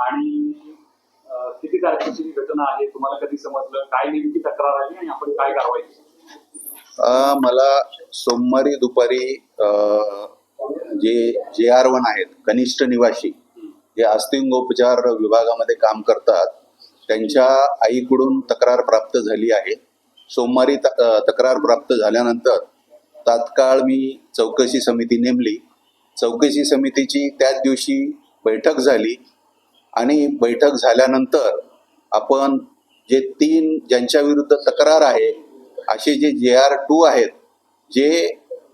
आणि किती तारखेची घटना आहे? तुम्हाला कधी समजलं? काय नेमकी तक्रार आली आणि आपण काय कारवाई मला सोमवारी दुपारी जे जे आर वन आहेत कनिष्ठ निवासी जे अस्थिंगोपचार विभागामध्ये काम करतात त्यांच्या आईकडून तक्रार प्राप्त झाली आहे. सोमवारी तक्रार प्राप्त झाल्यानंतर तात्काळ मी चौकशी समिती नेमली. चौकशी समितीची त्याच दिवशी बैठक झाली. आणि बैठक झाल्यानंतर आपण जे तीन ज्यांच्या विरुद्ध तक्रार आहे असे जे जे आर टू आहेत जे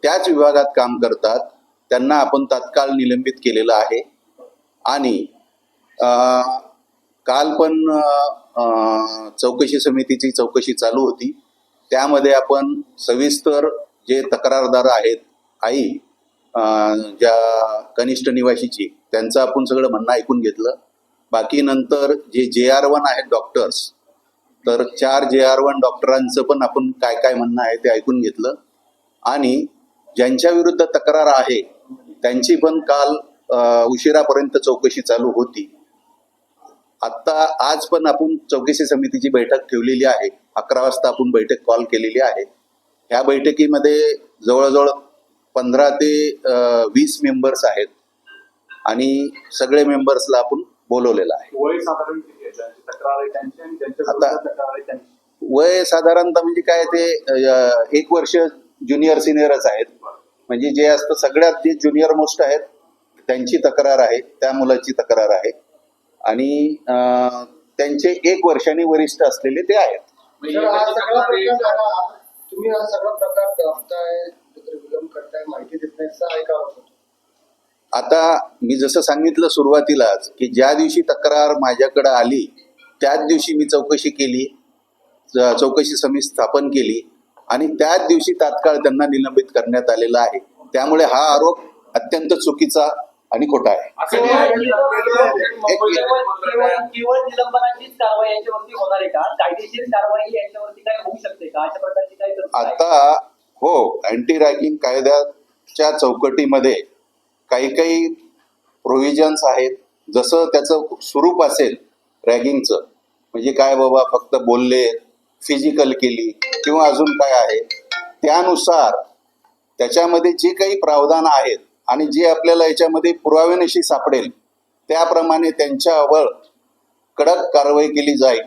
त्याच विभागात काम करतात त्यांना आपण तात्काळ निलंबित केलेलं आहे. आणि काल पण चौकशी समितीची चौकशी चालू होती. त्यामध्ये आपण सविस्तर जे तक्रारदार आहेत आई ज्या कनिष्ठ निवासीची त्यांचं आपण सगळं म्हणणं ऐकून घेतलं. बाकी नंतर जे जे आर वन आहेत डॉक्टर्स तर चार जे आर वन डॉक्टरांचं पण आपण काय काय म्हणणं आहे ते ऐकून घेतलं. आणि ज्यांच्या विरुद्ध तक्रार आहे त्यांची पण काल उशिरापर्यंत चौकशी चालू होती. आत्ता आज पण आपण चौकशी समितीची बैठक ठेवलेली आहे. अकरा वाजता आपण बैठक कॉल केलेली आहे. ह्या बैठकीमध्ये जवळजवळ पंधरा ते वीस मेंबर्स आहेत. आणि सगळे मेंबर्सला आपण बोलवलेलं आहे. वय साधारण किती आहे? ज्यांची तक्रार आहे त्यांची आणि ज्यांच्या आता- विरुद्ध तक्रार आहे त्यांची. वय साधारणतः म्हणजे काय ते एक वर्ष ज्युनियर सिनियरच आहेत. म्हणजे जे असतं सगळ्यात जे ज्युनियर मोस्ट आहेत त्यांची तक्रार आहे त्या मुलाची तक्रार आहे. आणि अ, त्यांचे एक वर्षांनी वरिष्ठ असलेले ते आहेत. सर, सगळा प्रकार झाला तुम्ही हा सगळा प्रकार दाबताय विलंब करताय माहिती देत नाही असा ऐकावं होतं आता मी जसं सांगितलं सुरुवातीलाच की ज्या दिवशी तक्रार माझ्याकडे आली त्याच दिवशी मी चौकशी केली चौकशी समिती स्थापन केली आणि त्याच दिवशी तात्काळ त्यांना निलंबित करण्यात आलेला आहे. त्यामुळे हा आरोप अत्यंत चुकीचा आणि खोटा आहे? आता हो अँटी रॅगिंग कायद्याच्या चौकटीमध्ये काही काही प्रोव्हिजन्स आहेत. जसं त्याचं स्वरूप असेल रॅगिंगचं म्हणजे काय बाबा फक्त बोलले फिजिकल केली किंवा अजून काय आहे. त्यानुसार त्याच्यामध्ये जे काही प्रावधान आहेत आणि जे आपल्याला याच्यामध्ये पुराव्यानिशी सापडेल त्याप्रमाणे त्यांच्यावर कडक कारवाई केली जाईल.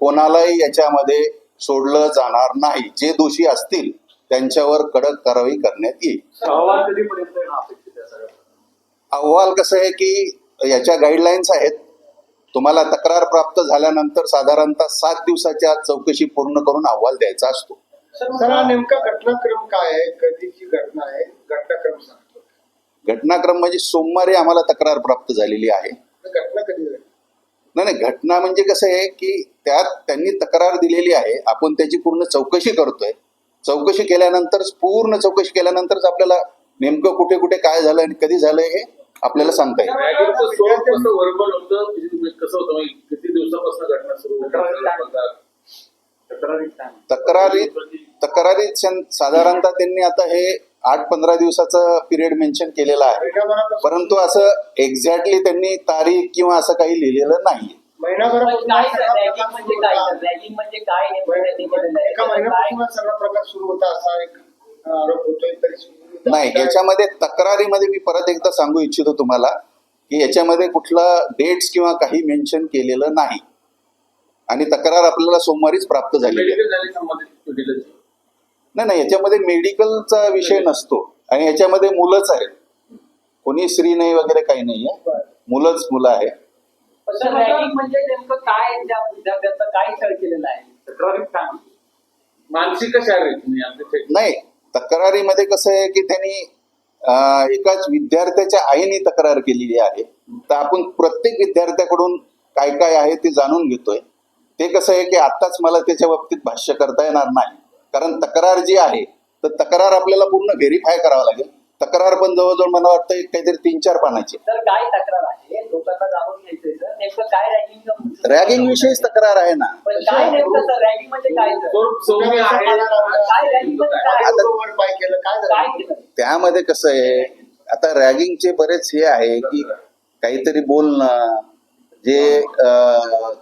कोणालाही याच्यामध्ये सोडलं जाणार नाही. जे दोषी असतील त्यांच्यावर कडक कारवाई करण्यात येईल अहवाल कधीपर्यंत येणं अपेक्षित आहे सगळं अहवाल कसं आहे की याच्या गाईडलाईन्स आहेत. तुम्हाला तक्रार प्राप्त झाल्यानंतर साधारणतः सात दिवसाच्या आत चौकशी पूर्ण करून अहवाल द्यायचा असतो. सर हा नेमका घटनाक्रम काय आहे? कधीची घटना आहे? घटनाक्रम सांगतो. घटनाक्रम म्हणजे सोमवारी आम्हाला तक्रार प्राप्त झालेली आहे. घटना कधी झाली? नाही नाही घटना म्हणजे कसं आहे की त्यात त्यांनी तक्रार दिलेली आहे. आपण त्याची पूर्ण चौकशी करतोय. चौकशी केल्यानंतर पूर्ण चौकशी केल्यानंतरच आपल्याला नेमकं कुठे कुठे काय झालं आणि कधी झालंय हे आपल्याला सांगता येईल. म्हणजे तक्रारीत शन- साधारणतः त्यांनी आता हे आठ पंधरा दिवसाचा पिरियड मेन्शन केलेला आहे. परंतु असं एक्झॅक्टली त्यांनी तारीख किंवा असं काही लिहिलेलं नाही महिनाभरापासून म्हणजे म्हणजे? एका महिन्यापासून हा सगळा प्रकार सुरू होता असा एक अं, आरोप होतोय तरी सुरू- नाही याच्यामध्ये तक्रारीमध्ये मी परत एकदा सांगू इच्छितो तुम्हाला की याच्यामध्ये कुठला डेट्स किंवा काही मेन्शन केलेलं नाही. आणि तक्रार आपल्याला सोमवारीच प्राप्त झालेली आहे. मेडिकल झाली नाही नाही याच्यामध्ये मेडिकलचा विषय नसतो. आणि याच्यामध्ये मुलंच आहेत. कोणी स्त्री नाही वगैरे काही नाही आहे. मुलंच मुलं आहे म्हणजे नेमकं काय त्या विद्यार्थ्यांचा? काय छळ केलेला आहे? नाही तक्रारीमध्ये कसं आहे की त्यांनी एकाच विद्यार्थ्याच्या आईने तक्रार केलेली आहे. तर आपण प्रत्येक विद्यार्थ्याकडून काय काय आहे ते जाणून घेतोय. ते कसं आहे की आत्ताच मला त्याच्या बाबतीत भाष्य करता येणार नाही. कारण तक्रार जी आहे तर तक्रार आपल्याला पूर्ण व्हेरीफाय करावं लागेल. तक्रार पण जवळजवळ मला वाटतं काहीतरी तीन चार पानाची. तर काय तक्रार आहे? लोकांना जाणून घ्यायचंय सर. नेमकं काय रॅगिंग रॅगिंग विषयीच तक्रार आहे ना. पण काय नेमकं सर रॅगिंग म्हणजे म्हणजे त्यामध्ये कसं आहे आता रॅगिंगचे बरेच हे आहे की काहीतरी बोलणं जे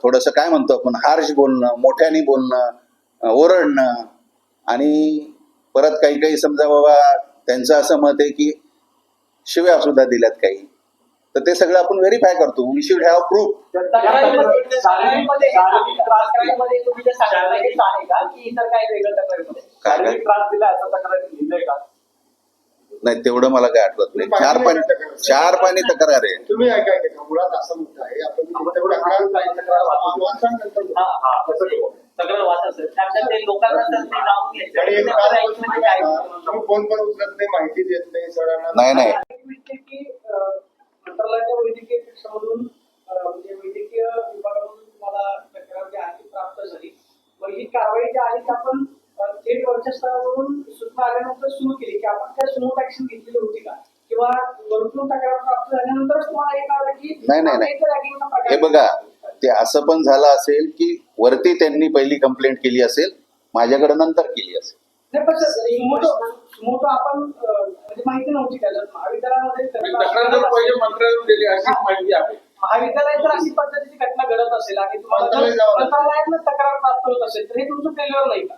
थोडंसं काय म्हणतो आपण हार्श बोलणं मोठ्याने बोलणं ओरडणं आणि परत काही काही समजा बाबा त्यांचं असं मत आहे की शिव्या सुद्धा दिल्यात काही. तर ते सगळं आपण व्हेरीफाय करतो. वी शुड हॅव प्रूफ काय नाही तेवढं मला काय आठवत नाही. चार पाणी चार पाणी तक्रार आहे. तुम्ही मुळात असा मुद्दा आहे आपण फोन पण उचलत नाही माहिती देत नाही सरांना नाही वैद्यकीय शिक्षणामधून म्हणजे वैद्यकीय विभागामधून तुम्हाला तक्रार जी आहे ती प्राप्त झाली. मग ही कारवाई जी आहे ती आपण थेट वरच्या स्तरावरून सूचना आल्यानंतर सुरू केली की आपण त्या सुमोट ऍक्शन घेतलेली होती का? किंवा वरतून तक्रार प्राप्त झाल्यानंतरच तुम्हाला हे कळलं की नाही, नाही, नाही. हे बघा ते असं पण झालं असेल की वरती त्यांनी पहिली कंप्लेंट केली असेल माझ्याकडे नंतर केली असेल. आपण म्हणजे माहिती नव्हती महाविद्यालयामध्ये तक्रार जर पहिले मंत्रालयात दिली अशी माहिती आहे. महाविद्यालयात जर अशी पद्धतीची घटना घडत असेल आणि तुम्हाला तक्रार प्राप्त होत असेल तर हे तुमचं फेल्युअर नाही का?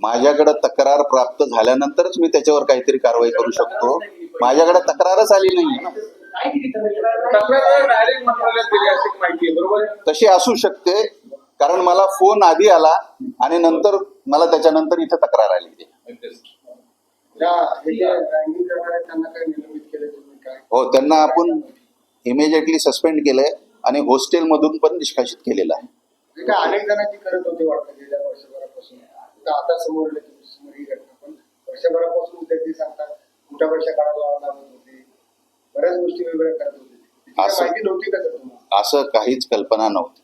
माझ्याकडे तक्रार प्राप्त झाल्यानंतरच मी त्याच्यावर काहीतरी कारवाई करू शकतो. माझ्याकडे तक्रारच आली नाही तशी असू शकते कारण मला फोन आधी आला आणि नंतर मला त्याच्यानंतर इथं तक्रार आली. हो त्यांना आपण इमिजिएटली सस्पेंड केलंय आणि हॉस्टेलमधून पण निष्कासित केलेलं आहे अनेक जणांची करत होते वाटतं गेल्या वर्षभरापासून. आता समोर आले समोर ही घटना पण वर्षभरापासून ते ते सांगतात मोठ्या वर्षा काढायला लावत होते बऱ्याच गोष्टी वेगवेगळ्या करत होते. माहिती नव्हती का तुम्हाला असं काहीच कल्पना नव्हती.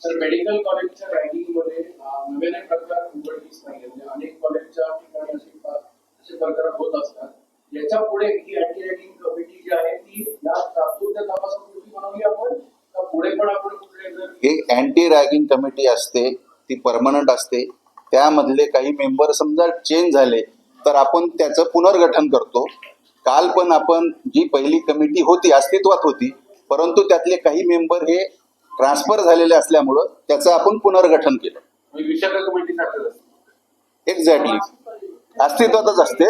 सर मेडिकल कॉलेजच्या रँकिंगमध्ये अं, नव्याने प्रकार उघडकीस नाही म्हणजे अनेक कॉलेजच्या ठिकाणी असे प्रकार होत असतात. याच्यापुढे ही अँटी रँकिंग कमिटी जी आहे ती या तात्पुरत्या तपासापुरती बनवली आपण. का पुढे पण आपण कुठले ही अँटी रॅगिंग कमिटी असते ती परमनंट असते. त्यामधले काही मेंबर समजा चेंज झाले तर आपण त्याचं पुनर्गठन करतो. काल पण आपण जी पहिली कमिटी होती अस्तित्वात होती परंतु त्यातले काही मेंबर हे ट्रान्सफर झालेले असल्यामुळं त्याचं आपण पुनर्गठन केलं. म्हणजे एक्झॅक्टली अस्तित्वातच असते.